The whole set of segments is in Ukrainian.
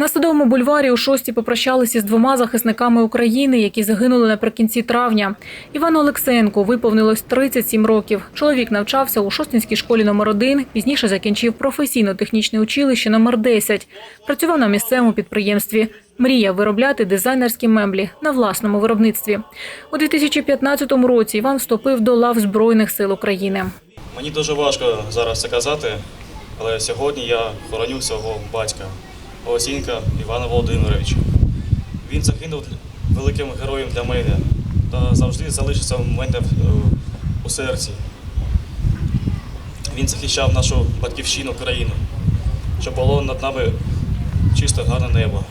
На Садовому бульварі у шості попрощалися з двома захисниками України, які загинули наприкінці травня. Івану Олексеєнку виповнилось 37 років. Чоловік навчався у Шостинській школі номер 1 пізніше закінчив професійно-технічне училище номер 10 Працював на місцевому підприємстві. Мріяв виробляти дизайнерські меблі на власному виробництві. У 2015 році Іван вступив до лав Збройних сил України. Мені дуже важко зараз це казати, але сьогодні я хороню свого батька Олесінка Івана Володимировича. Він загинув великим героєм для мене та завжди залишиться в мене в- у серці. Він захищав нашу батьківщину країну, щоб було над нами чисто гарне небо.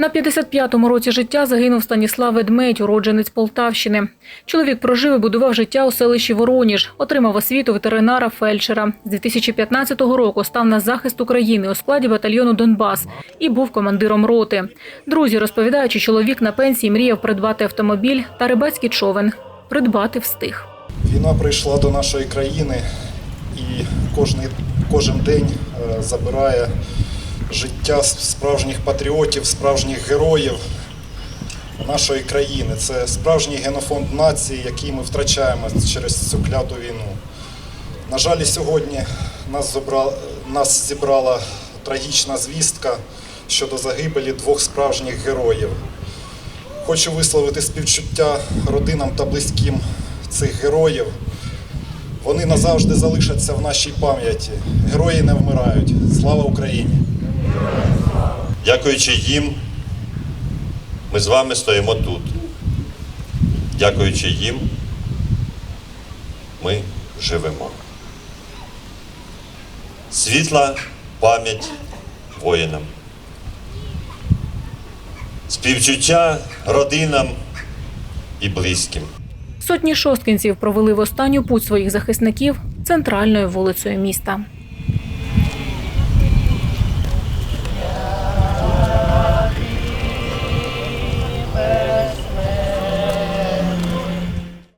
На 55-му році життя загинув Станіслав Ведмедь, уродженець Полтавщини. Чоловік прожив і будував життя у селищі Вороніж, отримав освіту ветеринара фельдшера. З 2015 року став на захист України у складі батальйону Донбас і був командиром роти. Друзі розповідають, що чоловік на пенсії мріяв придбати автомобіль та рибацький човен. Придбати встиг. Війна прийшла до нашої країни і кожен день е, забирає життя справжніх патріотів, справжніх героїв нашої країни. Це справжній генофонд нації, який ми втрачаємо через цю кляту війну. На жаль, сьогодні нас, зобра... нас зібрала трагічна звістка щодо загибелі двох справжніх героїв. Хочу висловити співчуття родинам та близьким цих героїв. Вони назавжди залишаться в нашій пам'яті. Герої не вмирають. Слава Україні! Дякуючи їм, ми з вами стоїмо тут. Дякуючи їм, ми живемо. Світла пам'ять воїнам. Співчуття родинам і близьким. Сотні шосткинців провели в останню путь своїх захисників центральною вулицею міста.